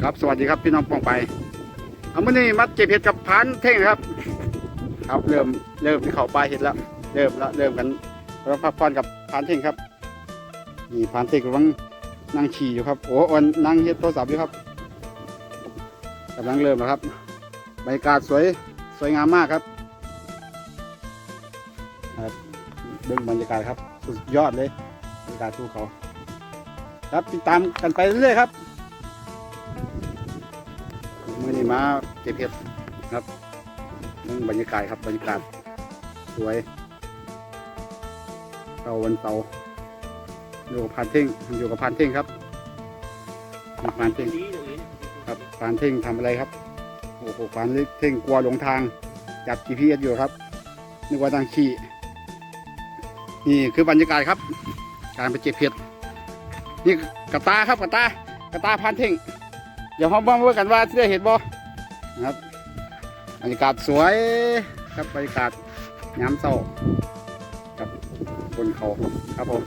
ครับสวัสดีครับพี่น้องปองไปเอามื่อนี้มัดเก็บเห็ดกับพันเท่งครับ ครับเริ่มเริ่มที่เขาปลายเห็ดแล้วเริ่มแล้วเริ่มกันเราพักผ่อนกับพันเท่งครับนี่พันเท่งกำลังนั่งขี่อยู่ครับโอ้ออนนั่งเฮ็ดโทรศัพท์อยู่ครับกำลังเริ่มแล้วครับบรรยากาศสวยสวยงามมากครับครับเรื่องบรรยากาศครับสุดยอดเลยบรรยากาศภูเขา ครับติดตามกันไปเรื่อยๆครับ นี้มาเก็บเห็ดครับนั่งบรรยากาศครับบรรยากาศสวยเสาวันเสาร์อยู่กับพานเท่งอยู่กับพานเท่งครับพานเท่งครับพานเท่งทำอะไรครับโอ้โหพานเท่งกลัวหลงทางจับ GPS อยู่ครับนึกว่าทางขี่นี่คือบรรยากาศครับ การไปเก็บเห็ดนี่กระตาครับกระตากระตาพานเท่งเดี๋ยวเราบ้างว่ากันว่าที่ได้เห็นบ่ นะครับบรรยากาศสวยครับบรรยากาศย้ำเศร้ากับบนเขาครับผม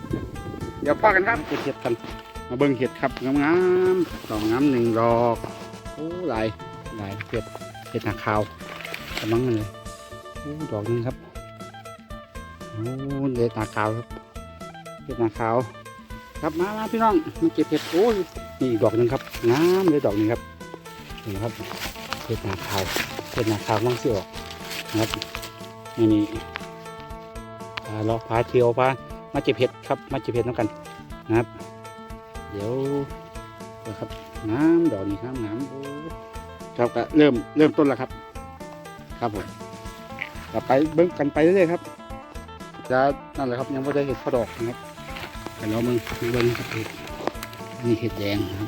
เดี๋ยวพ่อกันครับเก็บเห็ดกัน มาเบิ่งเห็ดครับงามๆสองงามหนึ่งดอกโอ้หลายหลายเห็ดเห็ดหนาขาวกำลังเลยโอ้ดอกนึงครับโอ้เห็ดหนาขาวครับเห็ดหนาขาวครับมามาพี่น้องมาเก็บเห็ดโอ้ยนี่อีกดอกหนึ่งครับงามเลยดอกนี้ครับนี่นะครับ เห็ดหนาขาวเห็ดหนาขาวมั่งสิออกนะครับนี่นี่พาเลาะพาเที่ยวพามาเจ็บเห็ดครับมาเจ็บเห็ดน้ำกันนะครับ เดี๋ยวครับน้ำดอกนี้ครับน้ำโอ้ครับก็เริ่มเริ่มต้นแล้วครับ ครับผมต่อไปเบิ้งกันไปเรื่อยๆครับจะนั่นแหละครับยังไม่ได้เห็ดพอดอกนะครับแต่เราเบิ้งเบิ้งครับเห็ดนี่เห็ดแดงครับ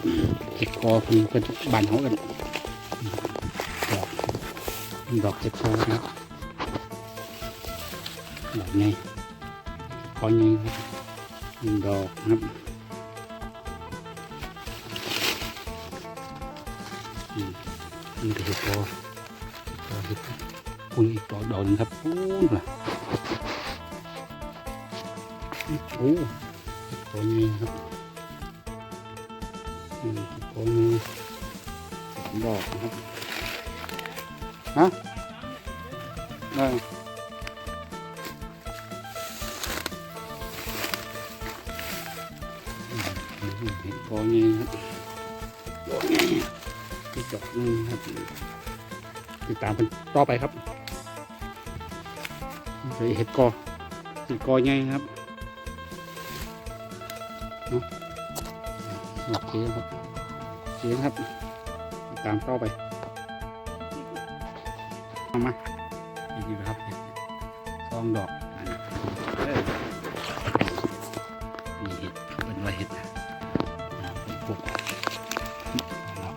เห็ดคอคือเป็นบานเขากัน ดอกเห็ดคอนะครับดอกไงคอไงครับหนึ่งดอกนะครับอืมนี่ก็เห็ดคอดอกเห็ดคุณอีกดอกดอกหนึงครับโอ้ยมาโอ้เห็ดคอไงครับอืมโอ้มีสามดอกนะครับ ฮะได้อืมเห็นโอ้มีครับโอ้มีที่จอกนึงครับติดตามกันต่อไปครับเห็ดกอเห็ดกอไงครับโอเคครับโอเคครับ ตามต่อไป เอามานี่นะครับเห็ดซองดอกอันนี้เอ้ยนี่เห็ดเป็นว่าเห็ดอ่าเป็นพวกแล้ว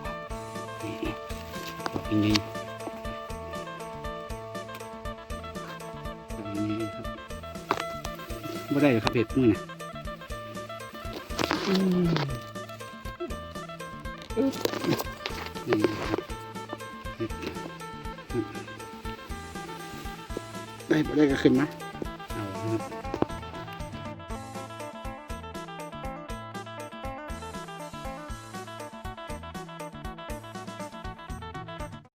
นี่ดอกอย่างนี้ดอกอย่างนี้ครับไม่ได้เลยครับเห็ดมือนะอืมนี่ครับ ได้บ่ได้ก็ขึ้นมา